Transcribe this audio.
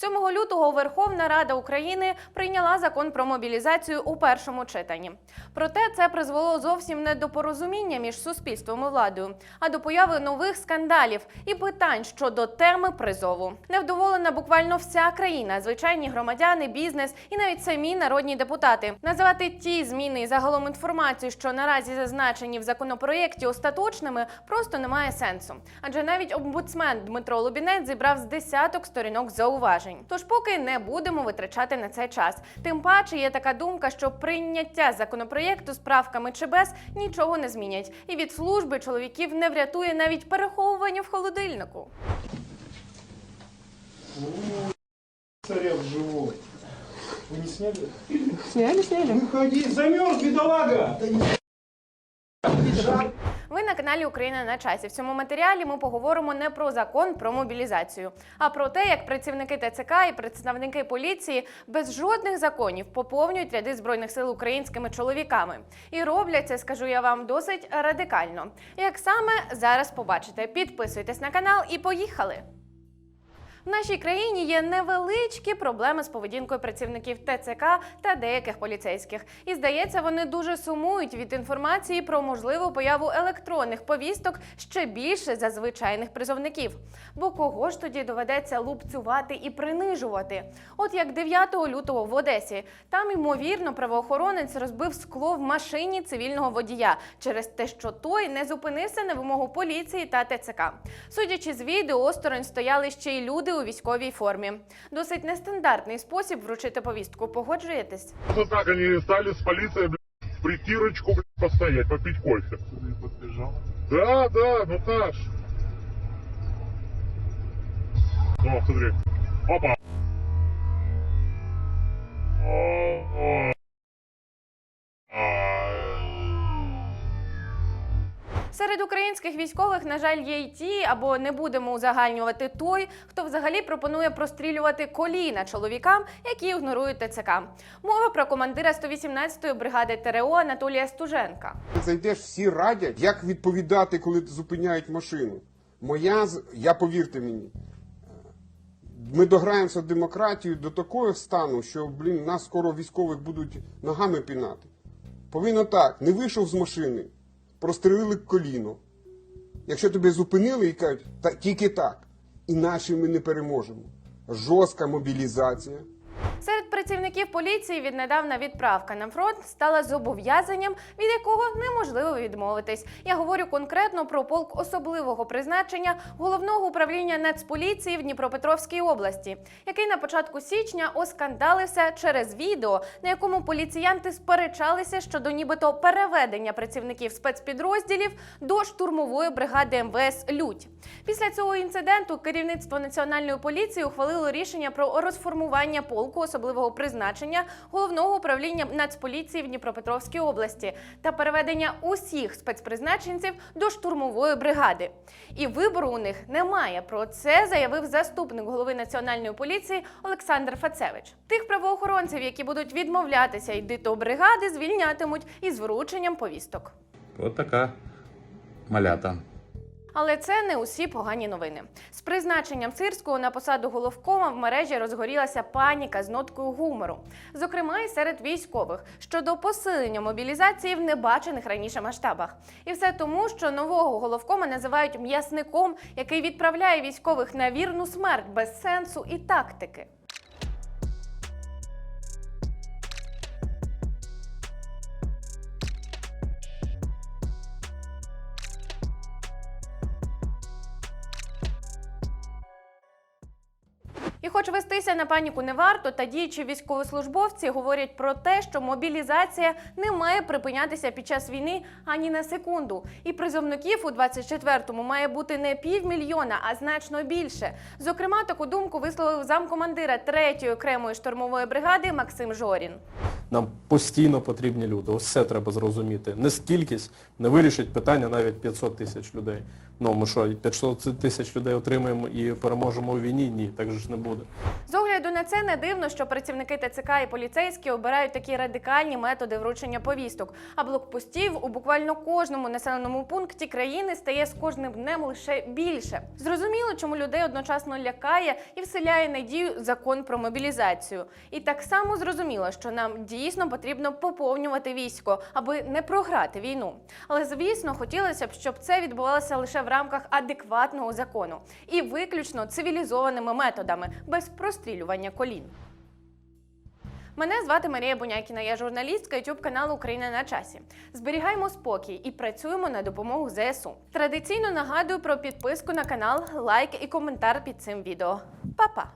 7 лютого Верховна Рада України прийняла закон про мобілізацію у першому читанні. Проте це призвело зовсім не до порозуміння між суспільством і владою, а до появи нових скандалів і питань щодо теми призову. Невдоволена буквально вся країна, звичайні громадяни, бізнес і навіть самі народні депутати. Називати ті зміни і загалом інформацію, що наразі зазначені в законопроєкті остаточними, просто немає сенсу. Адже навіть омбудсмен Дмитро Лубінець зібрав з десяток сторінок зауважень. Тож поки не будемо витрачати на це час. Тим паче є така думка, що прийняття законопроєкту з правками чи без нічого не змінять, і від служби чоловіків не врятує навіть переховування в холодильнику. Царев живой. Вы не сняли? Сняли, сняли. Выходи, замерз, бедолага! Ви на каналі Україна на часі. В цьому матеріалі ми поговоримо не про закон про мобілізацію, а про те, як працівники ТЦК і представники поліції без жодних законів поповнюють ряди збройних сил українськими чоловіками. І роблять це, скажу я вам, досить радикально. Як саме зараз побачите, підписуйтесь на канал і поїхали. В нашій країні є невеличкі проблеми з поведінкою працівників ТЦК та деяких поліцейських. І здається, вони дуже сумують від інформації про можливу появу електронних повісток ще більше за звичайних призовників. Бо кого ж тоді доведеться лупцювати і принижувати? От як 9 лютого в Одесі, там ймовірно правоохоронець розбив скло в машині цивільного водія через те, що той не зупинився на вимогу поліції та ТЦК. Судячи з відео, осторонь стояли ще й люди у військовій формі. Досить нестандартний спосіб вручити повістку. Погоджуєтесь? Вот так вони стали з полицией блядь, в притірочку постоять, попить кофе. Да, да, ну так ж. О, смотри. Опа. Серед українських військових, на жаль, є й ті, або не будемо узагальнювати той, хто взагалі пропонує прострілювати коліна чоловікам, які ігнорують ТЦК. Мова про командира 118-ї бригади ТРО Анатолія Стуженка. Зайдеш, всі радять, як відповідати, коли зупиняють машину. Моя, я повірте мені, ми дограємося демократію до такого стану, що, блін, нас скоро військових будуть ногами пінати. Повинно так, не вийшов з машини, прострелили коліно. Якщо тебе зупинили і кажуть, та тільки так, іначе ми не переможемо. Жорстка мобілізація. Серед працівників поліції віднедавна відправка на фронт стала зобов'язанням, від якого неможливо відмовитись. Я говорю конкретно про полк особливого призначення головного управління Нацполіції в Дніпропетровській області, який на початку січня оскандалився через відео, на якому поліціянти сперечалися щодо нібито переведення працівників спецпідрозділів до штурмової бригади МВС Лють. Після цього інциденту керівництво національної поліції ухвалило рішення про розформування полку особливого призначення головного управління Нацполіції в Дніпропетровській області та переведення усіх спецпризначенців до штурмової бригади. І вибору у них немає. Про це заявив заступник голови національної поліції Олександр Фацевич. Тих правоохоронців, які будуть відмовлятися йти до бригади, звільнятимуть із врученням повісток. От малята. Але це не усі погані новини. З призначенням Сирського на посаду головкома в мережі розгорілася паніка з ноткою гумору, зокрема і серед військових щодо посилення мобілізації в небачених раніше масштабах. І все тому, що нового головкома називають м'ясником, який відправляє військових на вірну смерть без сенсу і тактики. Хоч вестися на паніку не варто, та діючі військовослужбовці говорять про те, що мобілізація не має припинятися під час війни ані на секунду. І призовників у 24-му має бути не півмільйона, а значно більше. Зокрема, таку думку висловив замкомандира 3-ї окремої штурмової бригади Максим Жорін. Нам постійно потрібні люди. Ось це треба зрозуміти. Не стількість не вирішить питання навіть 500 тисяч людей. Ну, ми що, 500 тисяч людей отримаємо і переможемо у війні? Ні, так же ж не буде. Огляду на це не дивно, що працівники ТЦК і поліцейські обирають такі радикальні методи вручення повісток. А блокпостів у буквально кожному населеному пункті країни стає з кожним днем лише більше. Зрозуміло, чому людей одночасно лякає і вселяє надію закон про мобілізацію. І так само зрозуміло, що нам дійсно потрібно поповнювати військо, аби не програти війну. Але звісно, хотілося б, щоб це відбувалося лише в рамках адекватного закону і виключно цивілізованими методами, без прострілювання колін. Мене звати Марія Бунякіна, я журналістка youtube каналу Україна на часі. Зберігаємо спокій і працюємо на допомогу ЗСУ. Традиційно нагадую про підписку на канал, лайк і коментар під цим відео. Па-па!